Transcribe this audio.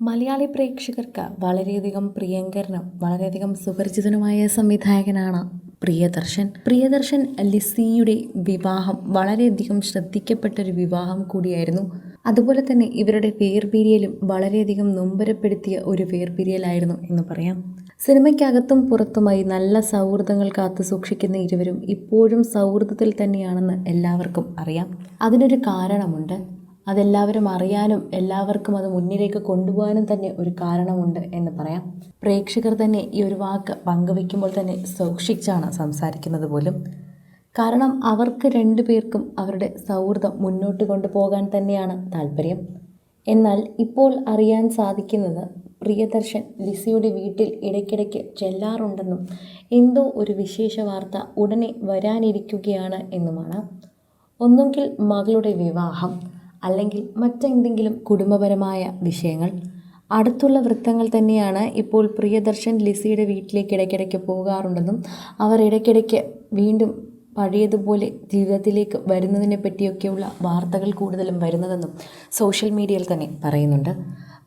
മലയാളി പ്രേക്ഷകർക്ക് വളരെയധികം പ്രിയങ്കരനും വളരെയധികം സുപരിചിതനുമായ സംവിധായകനാണ് പ്രിയദർശൻ. പ്രിയദർശൻ ലിസിയുടെ വിവാഹം വളരെയധികം ശ്രദ്ധിക്കപ്പെട്ടൊരു വിവാഹം കൂടിയായിരുന്നു. അതുപോലെ തന്നെ ഇവരുടെ വേർപിരിയലും വളരെയധികം നൊമ്പരപ്പെടുത്തിയ ഒരു വേർപിരിയലായിരുന്നു എന്ന് പറയാം. സിനിമയ്ക്കകത്തും പുറത്തുമായി നല്ല സൗഹൃദങ്ങൾ കാത്തു സൂക്ഷിക്കുന്ന ഇരുവരും ഇപ്പോഴും സൗഹൃദത്തിൽ തന്നെയാണെന്ന് എല്ലാവർക്കും അറിയാം. അതിനൊരു കാരണമുണ്ട്. അതെല്ലാവരും അറിയാനും എല്ലാവർക്കും അത് മുന്നിലേക്ക് കൊണ്ടുപോകാനും തന്നെ ഒരു കാരണമുണ്ട് എന്ന് പറയാം. പ്രേക്ഷകർ തന്നെ ഈ ഒരു വാക്ക് പങ്കുവെക്കുമ്പോൾ തന്നെ സൂക്ഷിച്ചാണ് സംസാരിക്കുന്നത് പോലും. കാരണം അവർക്ക് രണ്ടു പേർക്കും അവരുടെ സൗഹൃദം മുന്നോട്ട് കൊണ്ടുപോകാൻ തന്നെയാണ് താല്പര്യം. എന്നാൽ ഇപ്പോൾ അറിയാൻ സാധിക്കുന്നത് പ്രിയദർശൻ ലിസിയുടെ വീട്ടിൽ ഇടയ്ക്കിടയ്ക്ക് ചെല്ലാറുണ്ടെന്നും എന്തോ ഒരു വിശേഷ വാർത്ത ഉടനെ വരാനിരിക്കുകയാണ് എന്നുമാണ്. ഒന്നുകിൽ മകളുടെ വിവാഹം അല്ലെങ്കിൽ മറ്റെന്തെങ്കിലും കുടുംബപരമായ വിഷയങ്ങൾ. അടുത്തുള്ള വൃത്തങ്ങൾ തന്നെയാണ് ഇപ്പോൾ പ്രിയദർശൻ ലിസിയുടെ വീട്ടിലേക്ക് ഇടയ്ക്കിടയ്ക്ക് പോകാറുണ്ടെന്നും അവർ ഇടയ്ക്കിടയ്ക്ക് വീണ്ടും പഴയതുപോലെ ജീവിതത്തിലേക്ക് വരുന്നതിനെ പറ്റിയൊക്കെയുള്ള വാർത്തകൾ കൂടുതലും വരുന്നതെന്നും സോഷ്യൽ മീഡിയയിൽ തന്നെ പറയുന്നുണ്ട്.